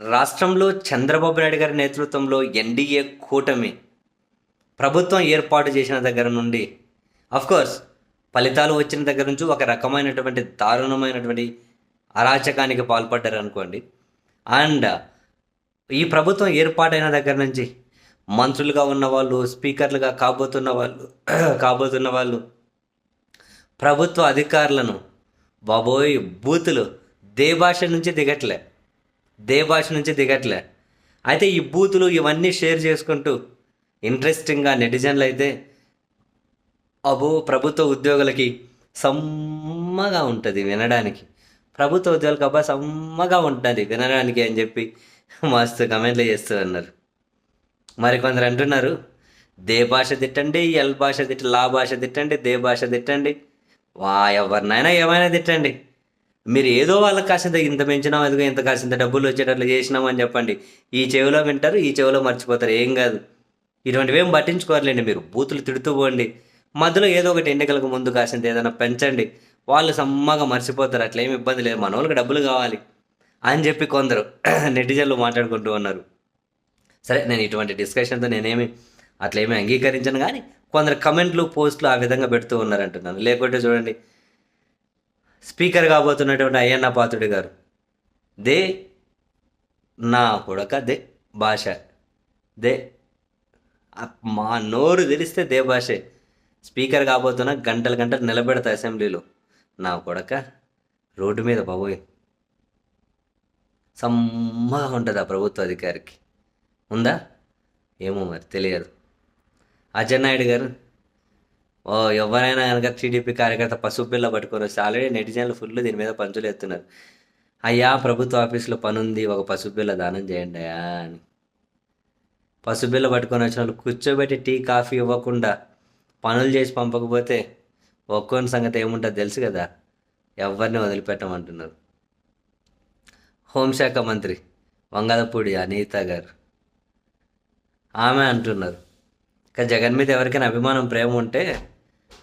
రాష్ట్రంలో చంద్రబాబు నాయుడు గారి నేతృత్వంలో ఎన్డీఏ కూటమి ప్రభుత్వం ఏర్పాటు చేసిన దగ్గర నుండి అఫ్కోర్స్ ఫలితాలు వచ్చిన దగ్గర నుంచి ఒక రకమైనటువంటి దారుణమైనటువంటి అరాచకానికి పాల్పడ్డారు అనుకోండి. అండ్ ఈ ప్రభుత్వం ఏర్పాటైన దగ్గర నుంచి మంత్రులుగా ఉన్న వాళ్ళు స్పీకర్లుగా కాబోతున్న వాళ్ళు కాబోతున్న వాళ్ళు ప్రభుత్వ అధికారులను బాబోయ్ బూతులు దే భాష నుంచి దిగట్లే. దే భాష నుంచి దిగట్లే. అయితే ఈ బూతులు ఇవన్నీ షేర్ చేసుకుంటూ ఇంట్రెస్టింగ్గా నెటిజన్లు అయితే అబో ప్రభుత్వ ఉద్యోగులకి సమ్మగా ఉంటుంది వినడానికి. ప్రభుత్వ ఉద్యోగులకు అబ్బా సమ్మగా ఉంటుంది వినడానికి అని చెప్పి మస్తు కమెంట్లు చేస్తూ ఉన్నారు. మరికొందరు అంటున్నారు దే భాష తిట్టండి ఎల్ భాష తిట్ట లా భాష తిట్టండి దే భాష తిట్టండి వా ఎవరినైనా ఏమైనా తిట్టండి. మీరు ఏదో వాళ్ళకి కాసింత ఇంత పెంచినాం అదిగో ఇంత కాసింత డబ్బులు వచ్చేటట్లు చేసినాం అని చెప్పండి. ఈ చెవిలో వింటారు ఈ చెవిలో మర్చిపోతారు ఏం కాదు. ఇటువంటివి ఏం పట్టించుకోవాలండి మీరు. బూతులు తిడుతూ పోండి. మధ్యలో ఏదో ఒకటి ఎన్నికలకు ముందు కాసింత ఏదైనా పెంచండి. వాళ్ళు సమ్మగా మర్చిపోతారు అట్లా ఏమి ఇబ్బంది లేదు. మన వాళ్ళకి డబ్బులు కావాలి అని చెప్పి కొందరు నెటిజన్లు మాట్లాడుకుంటూ ఉన్నారు. సరే నేను ఇటువంటి డిస్కషన్తో నేనేమి అట్లా ఏమీ అంగీకరించను కానీ కొందరు కమెంట్లు పోస్టులు ఆ విధంగా పెడుతూ ఉన్నారంటున్నాను. లేకుంటే చూడండి స్పీకర్ కాబోతున్నటువంటి అయ్యన్న పాత్రుడి గారు. దే నా కొడక దే భాష. దే మా నోరు తెలిస్తే దే భాషే. స్పీకర్ కాబోతున్న గంటలు గంటలు నిలబెడతా అసెంబ్లీలో. నా కొడక రోడ్డు మీద బాబోయ్. సమ్మగా ఉంటుంది ఆ ప్రభుత్వ అధికారికి. ఉందా? ఏమో మరి తెలియదు. అచ్చెన్నాయుడు గారు ఓ ఎవరైనా కనుక టీడీపీ కార్యకర్త పసుపు పిల్ల పట్టుకొని వస్తే ఆల్రెడీ నెటిజన్లు ఫుల్ దీని మీద పంచులు ఎత్తున్నారు. అయ్యా ప్రభుత్వ ఆఫీసులో పనుంది ఒక పసుపు బిల్ల దానం చేయండి అయ్యా అని. పసుపు బిల్ల పట్టుకొని వచ్చిన వాళ్ళు కూర్చోబెట్టి టీ కాఫీ ఇవ్వకుండా పనులు చేసి పంపకపోతే ఒక్కొని సంగతి ఏముంటుందో తెలుసు కదా? ఎవరిని వదిలిపెట్టమంటున్నారు? హోంశాఖ మంత్రి వంగదపూడి అనిత గారు. ఆమె అంటున్నారు ఇంకా జగన్ మీద ఎవరికైనా అభిమానం ప్రేమ ఉంటే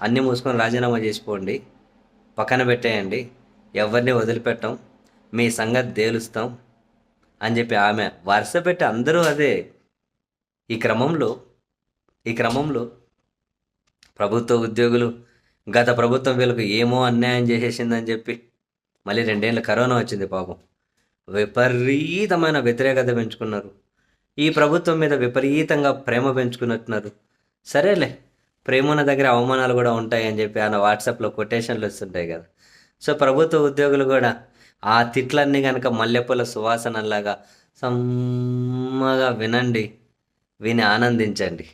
అన్నీ మూసుకొని రాజీనామా చేసిపోండి. పక్కన పెట్టేయండి. ఎవరిని వదిలిపెట్టం. మీ సంగతి తేలుస్తాం అని చెప్పి ఆమె వరుస పెట్టి అందరూ అదే. ఈ క్రమంలో ఈ క్రమంలో ప్రభుత్వ ఉద్యోగులు గత ప్రభుత్వం వీళ్ళకు ఏమో అన్యాయం చేసేసిందని చెప్పి మళ్ళీ రెండేళ్ళ కరోనా వచ్చింది పాపం. విపరీతమైన వ్యతిరేకత పెంచుకున్నారు. ఈ ప్రభుత్వం మీద విపరీతంగా ప్రేమ పెంచుకున్నట్టున్నారు. సరేలే. ప్రేమ దగ్గర అవమానాలు కూడా ఉంటాయి అని చెప్పి ఆయన వాట్సాప్లో కొటేషన్లు వస్తుంటాయి కదా. సో ప్రభుత్వ ఉద్యోగులు కూడా ఆ తిట్లన్నీ కనుక మల్లెపూల సువాసనలాగా సమ్మగా వినండి విని ఆనందించండి.